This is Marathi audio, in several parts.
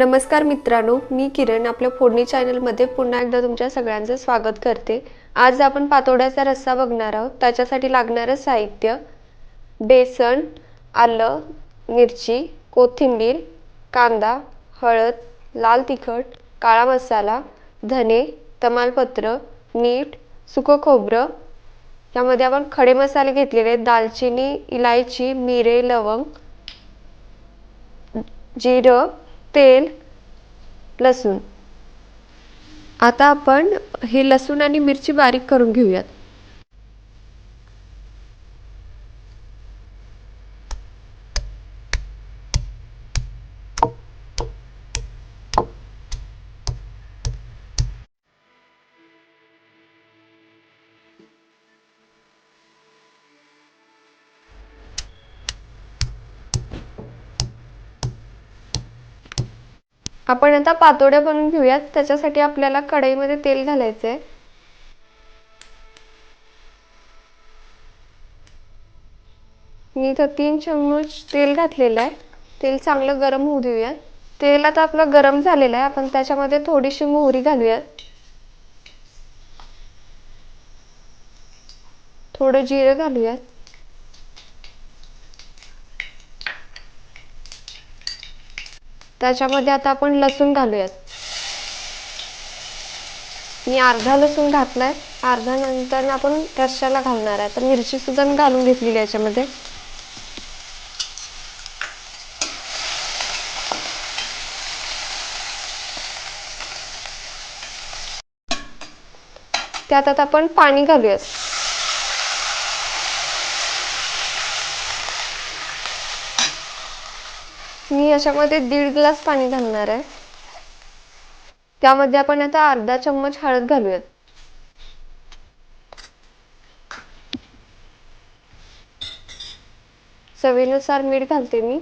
नमस्कार मित्रांनो मी किरण आपल्या फोडणी चॅनलमध्ये पुन्हा एकदा तुमच्या सगळ्यांचं स्वागत करते. आज आपण पातोड्याचा रस्सा बघणार आहोत. त्याच्यासाठी लागणारं साहित्य बेसन आलं मिरची कोथिंबीर कांदा हळद लाल तिखट काळा मसाला धने तमालपत्र मीठ सुकं खोबरं. यामध्ये आपण खडे मसाले घेतलेले आहेत. दालचिनी इलायची मिरे लवंग जिरं तेल लसूण. आता आपण हे लसूण आणि मिरची बारीक करून घेऊयात. आपण आता पातोड्या बनवून घेऊयात. त्याच्यासाठी आपल्याला कढईमध्ये तेल घालायचं आहे मी इथं तीन चम्मच तेल घातलेलं आहे. तेल चांगलं गरम होऊ देऊयात. तेल आता आपलं गरम झालेलं आहे. आपण त्याच्यामध्ये थोडीशी मोहरी घालूयात. थोडं जिरं घालूयात. त्याच्यामध्ये आता आपण लसूण घालूयात. मी अर्धा लसूण घातलाय. अर्धा नंतर आपण रश्श्याला घालणार आहे. तर मिरची सुद्धा मी घालून घेतलेली आहे याच्यामध्ये. त्यात आता आपण पाणी घालूयात. मी याच्यामध्ये दीड ग्लास पाणी घालणार आहे. त्यामध्ये आपण आता अर्धा चम्मच हळद घालूयात. चवीनुसार मीठ घालते मी.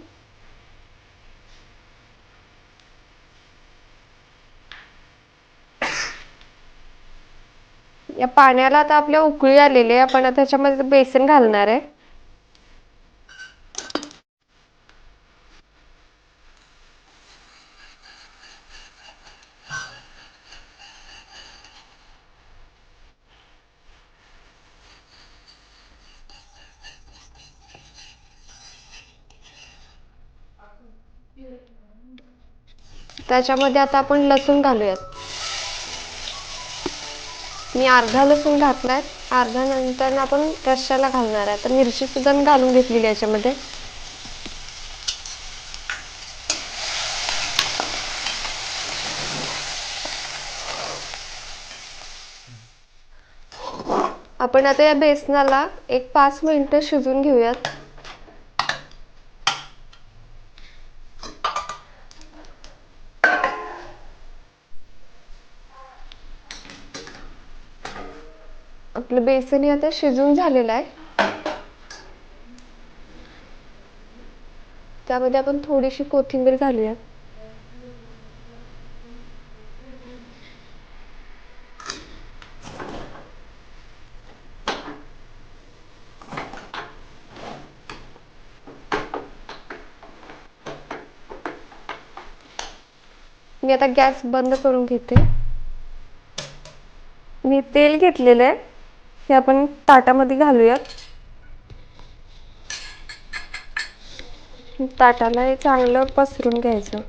या पाण्याला आता आपल्या उकळी आलेली आहे. आपण आता त्याच्यामध्ये बेसन घालणार आहे. त्याच्यामध्ये आता आपण लसूण घालूयात. मी अर्धा लसूण घातलाय. अर्धा नंतर आपण रश्श्याला घालणार आहे. तर मिरची सुद्धा मी घालून घेतलेली आहे याच्यामध्ये. आपण आता या बेसनाला एक पाच मिनिटं शिजून घेऊयात. आपलं बेसन आता शिजून झालेलं आहे. त्यामध्ये आपण थोडीशी कोथिंबीर घालूया. मी आता गॅस बंद करून घेते. मी तेल घेतलेलं आहे. हे आपण ताटामध्ये घालूयात. ताटाला हे चांगलं पसरून घ्यायचं.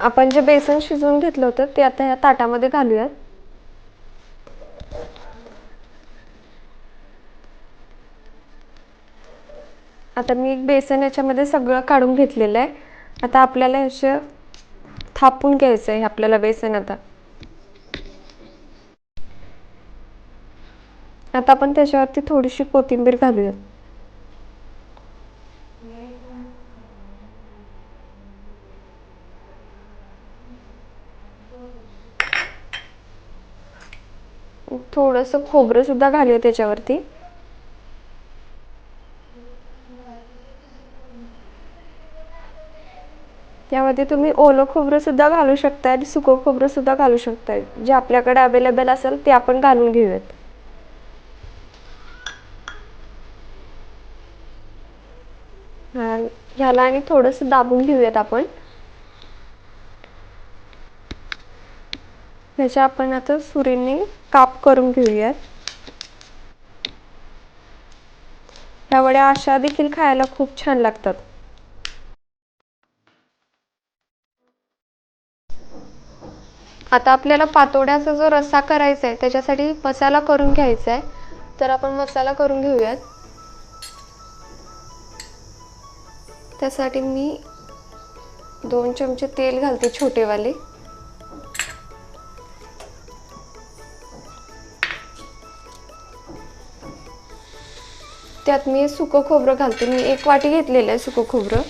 आपण जे बेसन शिजवून घेतलं होतं ते आता ह्या ताटामध्ये घालूयात. आता मी बेसन याच्यामध्ये सगळं काढून घेतलेलं आहे. आता आपल्याला असं थापून घ्यायचं आहे आपल्याला बेसन आता. आता आपण त्याच्यावरती थोडीशी कोथिंबीर घालूयात थोडंसं खोबरं सुद्धा घालूया त्याच्यावरती. त्यामध्ये तुम्ही ओलं खोबरंसुद्धा घालू शकताय आणि सुकं खोबरंसुद्धा घालू शकताय. जे आपल्याकडे अवेलेबल असेल ते आपण घालून घेऊयात. ह्याला आणि थोडंसं दाबून घेऊयात आपण. ह्याच्या आपण आता सुरीने काप करून घेऊयात. ह्या वड्या अशा देखील खायला खूप छान लागतात. आता आपल्याला पातोड्याचा जो रस्सा करायचा आहे त्याच्यासाठी मसाला करून घ्यायचा आहे तर आपण मसाला करून घेऊयात. त्यासाठी मी दोन चमचे तेल घालते छोटेवाले. त्यात मी सुकं खोबरं घालते. मी एक वाटी घेतलेलं आहे सुकं खोबरं.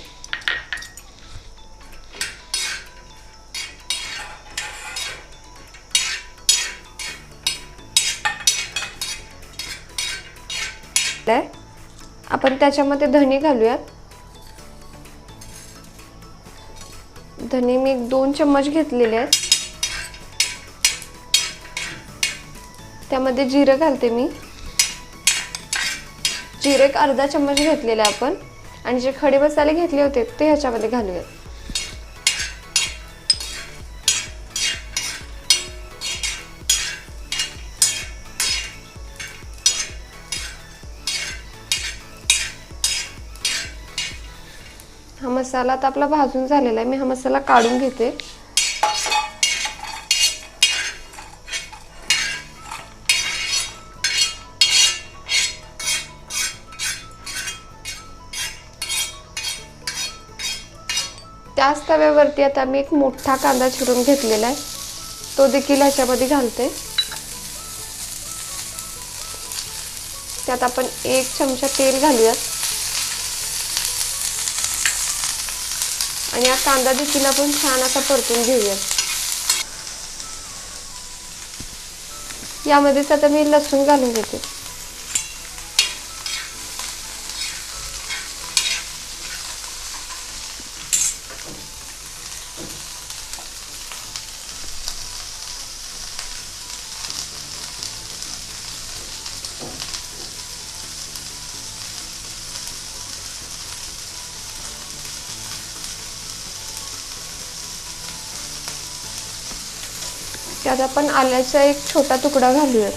आहे आपण त्याच्यामध्ये धणे घालूयात. धणे मी एक दोन चम्मच घेतलेले आहेत. त्यामध्ये जिरं घालते मी. जिरे एक अर्धा चम्मच घेतलेले आपण. आणि जे खडे मसाले घेतले होते ते ह्याच्यामध्ये घालूयात हा मसाला आता आपला भाजून झालेला आहे. मी हा मसाला काढून घेते. त्याच तव्यावरती आता मी एक मोठा कांदा चिरून घेतलेला आहे. तो देखील ह्याच्यामध्ये घालते. त्यात आपण एक चमचा तेल घालूयात. आणि हा कांदा देखील आपण छान असा परतून घेऊयात यामध्येच आता मी लसूण घालून घेते. त्यात आपण आल्याचा एक छोटा तुकडा घालूया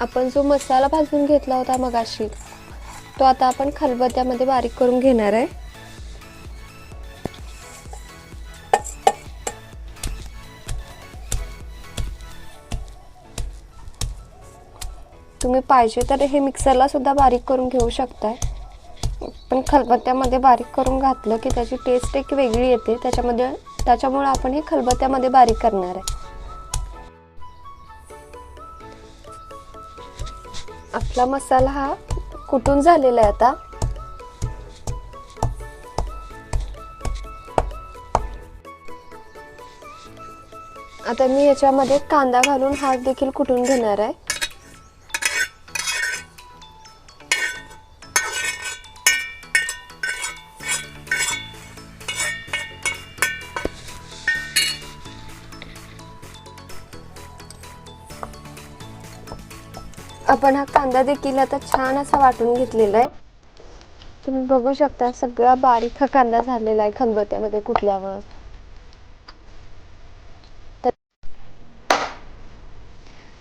आपण जो मसाला भाजून घेतला होता मगाशी तो आता आपण खलबत्त्यामध्ये बारीक करून घेणार आहे. तुम्ही पाहिजे तर हे मिक्सरला सुद्धा बारीक करून घेऊ शकताय. आपण खलबत्त्यामध्ये बारीक करून घातलं की त्याची टेस्ट एक वेगळी येते. त्याच्यामध्ये त्याच्यामुळे आपण हे खलबत्त्यामध्ये बारीक करणार आहे. आपला मसाला हा कुटून झालेला आहे आता. आता मी याच्यामध्ये कांदा घालून हात देखील कुटून घेणार आहे. आपण हा कांदा देखील आता छान असा वाटून घेतलेला आहे. तुम्ही बघू शकता सगळा बारीक हा कांदा झालेला आहे खलबत्त्यामध्ये कुठल्यावर.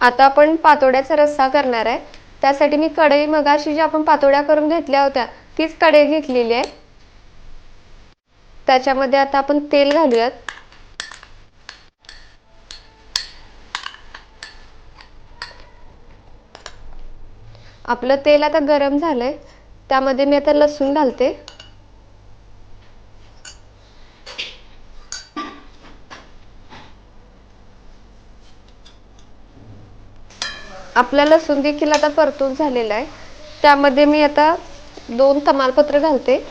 आता आपण पातोड्याचा रस्सा करणार आहे. त्यासाठी मी कढई मगाशी जी आपण पातोड्या करून घेतल्या होत्या तीच कढई घेतलेली आहे. त्याच्यामध्ये आता आपण तेल घालूयात. आपलं तेल आता गरम झालंय. त्यामध्ये मी आता लसूण घालते. आपला लसूण देखील आता परतून झालेला आहे. त्यामध्ये मी आता दोन तमालपत्र घालते.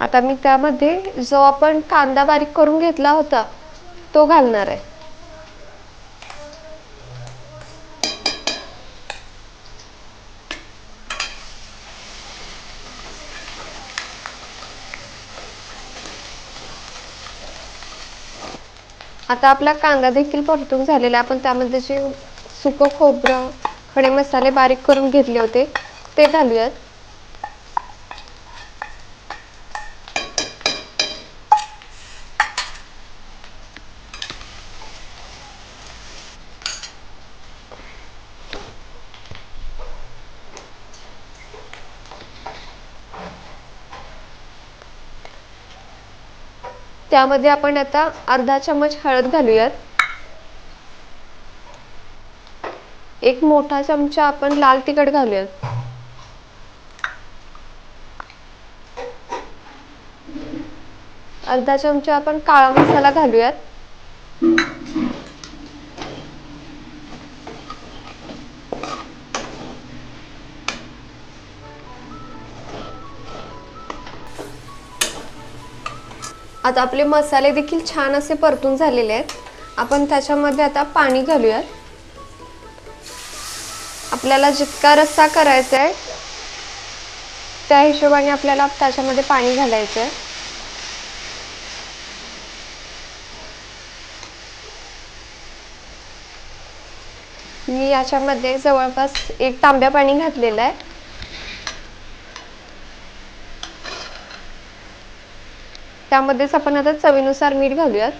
आता मी त्यामध्ये जो आपण कांदा बारीक करून घेतला होता तो घालणार आहे. आता आपला कांदा देखील परतून झालेला आहे. आपण त्यामध्ये जे सुकं खोबरं खडे मसाले बारीक करून घेतले होते ते घालूयात. त्यामध्ये आपण आता अर्धा चमच हळद घालूयात. एक मोठा चमचा आपण लाल तिखट घालूयात. अर्धा चमचा आपण काळा मसाला घालूयात. आता आपले मसाले देखील छान असे परतून झालेले आहेत. आपण त्याच्यामध्ये आता पाणी घालूयात. आपल्याला जितका रस्सा करायचा आहे त्या हिशोबाने आपल्याला त्याच्यामध्ये पाणी घालायचं आहे. मी याच्यामध्ये जवळपास एक तांब्या पाणी घातलेलं आहे. त्यामध्येच आपण आता चवीनुसार मीठ घालूयात.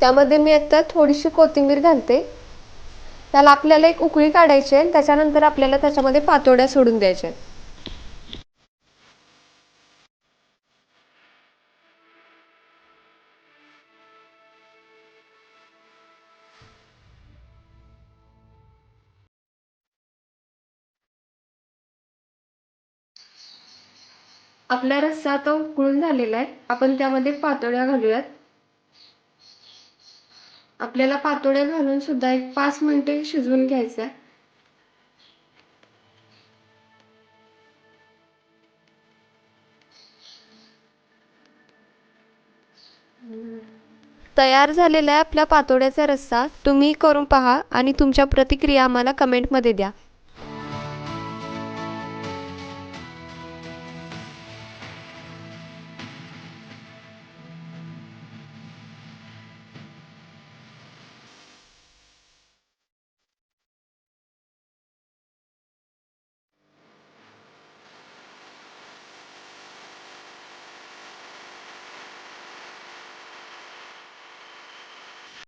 त्यामध्ये मी आता थोडीशी कोथिंबीर घालते. त्याला आपल्याला एक उकळी काढायची आहे त्याच्यानंतर आपल्याला त्याच्यामध्ये पातोड्या सोडून द्यायच्या आहेत. आपला रस्सा तो उकळून झालेला आहे. आपण त्यामध्ये पातोळ्या घालूयात. आपल्याला पातोड्या घालून सुद्धा एक पाच मिनिटे शिजवून घ्यायचं आहे. तयार झालेला आहे आपल्या पातोड्याचा रस्सा. तुम्ही करून पहा आणि तुमच्या प्रतिक्रिया आम्हाला कमेंटमध्ये द्या.